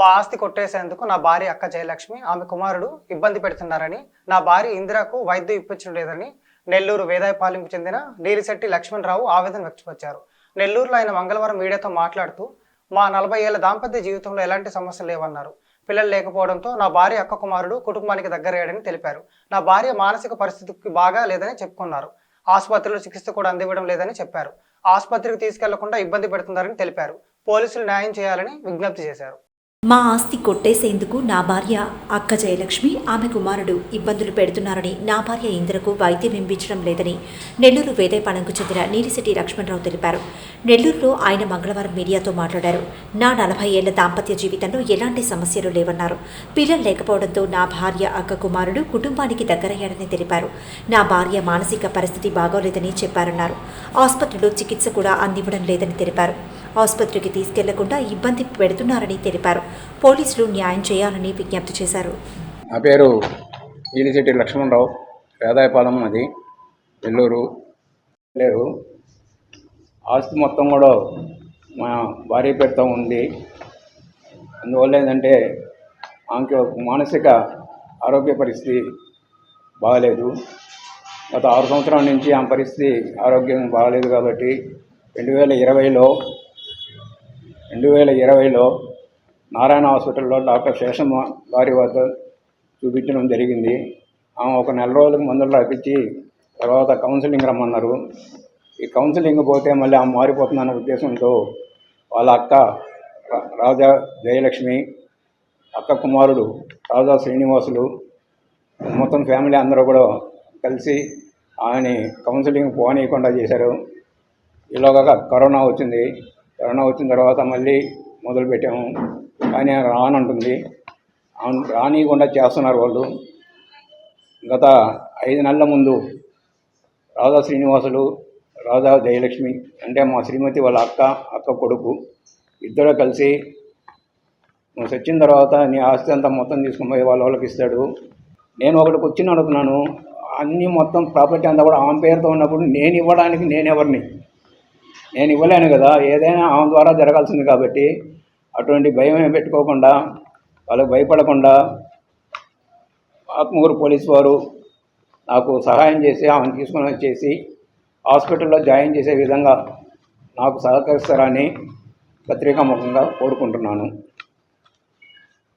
మా ఆస్తి కొట్టేసేందుకు నా భార్య అక్క జయలక్ష్మి ఆమె కుమారుడు ఇబ్బంది పెడుతున్నారని నా భార్య ఇందిరకు వైద్యం ఇప్పించడం లేదని నెల్లూరు వేదాయపాలెంకు చెందిన నీలిశెట్టి లక్ష్మణరావు ఆవేదన వ్యక్తపరిచారు. నెల్లూరులో ఆయన మంగళవారం మీడియాతో మాట్లాడుతూ మా నలభై ఏళ్ళ దాంపత్య జీవితంలో ఎలాంటి సమస్యలు లేవన్నారు. పిల్లలు లేకపోవడంతో నా భార్య అక్క కుమారుడు కుటుంబానికి దగ్గరయ్యాడని తెలిపారు. నా భార్య మానసిక పరిస్థితికి బాగా లేదని చెప్పుకున్నారు. ఆసుపత్రిలో చికిత్స కూడా అందివ్వడం లేదని చెప్పారు. ఆసుపత్రికి తీసుకెళ్ళకుండా ఇబ్బంది పెడుతున్నారని తెలిపారు. పోలీసులు న్యాయం చేయాలని విజ్ఞప్తి చేశారు. మా ఆస్తి కొట్టేసేందుకు నా భార్య అక్క జయలక్ష్మి ఆమె కుమారుడు ఇబ్బందులు పెడుతున్నారని నా భార్య ఇంద్రకు వైద్యం ఇంపించడం లేదని నెల్లూరు వేదేపాలెంకు చెందిన నీలిశెట్టి లక్ష్మణరావు తెలిపారు. నెల్లూరులో ఆయన మంగళవారం మీడియాతో మాట్లాడారు. నా నలభై ఏళ్ళ దాంపత్య జీవితంలో ఎలాంటి సమస్యలు లేవన్నారు. పిల్లలు లేకపోవడంతో నా భార్య అక్క కుమారుడు కుటుంబానికి దగ్గరయ్యాడని తెలిపారు. నా భార్య మానసిక పరిస్థితి బాగోలేదని చెప్పారన్నారు. ఆసుపత్రిలో చికిత్స కూడా అందివ్వడం లేదని తెలిపారు. ఆసుపత్రికి తీసుకెళ్ళకుండా ఇబ్బంది పెడుతున్నారని తెలిపారు. పోలీసులు న్యాయం చేయాలని విజ్ఞప్తి చేశారు. నా పేరు ఈనిశెట్టి లక్ష్మణరావు. పేదాయపాలెం అది నెల్లూరు. లేరు ఆస్తి మొత్తం కూడా మా భార్య పేరుతో ఉంది. అందువల్ల ఏంటంటే ఆమెకి ఒక మానసిక ఆరోగ్య పరిస్థితి బాగాలేదు. గత ఆరు సంవత్సరాల నుంచి ఆమె పరిస్థితి ఆరోగ్యం బాగాలేదు కాబట్టి రెండు వేల ఇరవైలో రెండు వేల ఇరవైలో నారాయణ హాస్పిటల్లో డాక్టర్ శేషమ్మ గారి వద్ద చూపించడం జరిగింది. ఆమె ఒక నెల రోజులకు మందులు రాపించి తర్వాత కౌన్సిలింగ్ రమ్మన్నారు. ఈ కౌన్సిలింగ్ పోతే మళ్ళీ ఆమె మారిపోతుందన్న ఉద్దేశంతో వాళ్ళ అక్క రా- రాజా జయలక్ష్మి అక్క కుమారుడు రాజా శ్రీనివాసులు మొత్తం ఫ్యామిలీ అందరూ కూడా కలిసి ఆయన కౌన్సిలింగ్ పోనీయకుండా చేశారు. ఈలోగా కరోనా వచ్చింది. కరోనా వచ్చిన తర్వాత మళ్ళీ మొదలుపెట్టాము కానీ రానంటుంది రానియకుండా చేస్తున్నారు వాళ్ళు. గత ఐదు నెలల ముందు రాధా శ్రీనివాసులు రాధా జయలక్ష్మి అంటే మా శ్రీమతి వాళ్ళ అక్క అక్క కొడుకు ఇద్దరు కలిసి నువ్వు చచ్చిన తర్వాత నీ ఆస్తి అంతా మొత్తం తీసుకుని పోయి వాళ్ళ వాళ్ళకి ఇస్తాడు. నేను ఒకటికి వచ్చిన అడుగుతున్నాను. అన్నీ మొత్తం ప్రాపర్టీ అంతా కూడా ఆమె పేరుతో ఉన్నప్పుడు నేను ఇవ్వడానికి నేను ఎవరిని? నేను ఇవ్వలేను కదా ఏదైనా ఆమె ద్వారా జరగాల్సింది కాబట్టి అటువంటి భయం ఏమి పెట్టుకోకుండా వాళ్ళకు భయపడకుండా ఆత్మూరు పోలీసు వారు నాకు సహాయం చేసి ఆమెను తీసుకుని వచ్చేసి హాస్పిటల్లో జాయిన్ చేసే విధంగా నాకు సహకరిస్తారని పత్రికాముఖంగా కోరుకుంటున్నాను.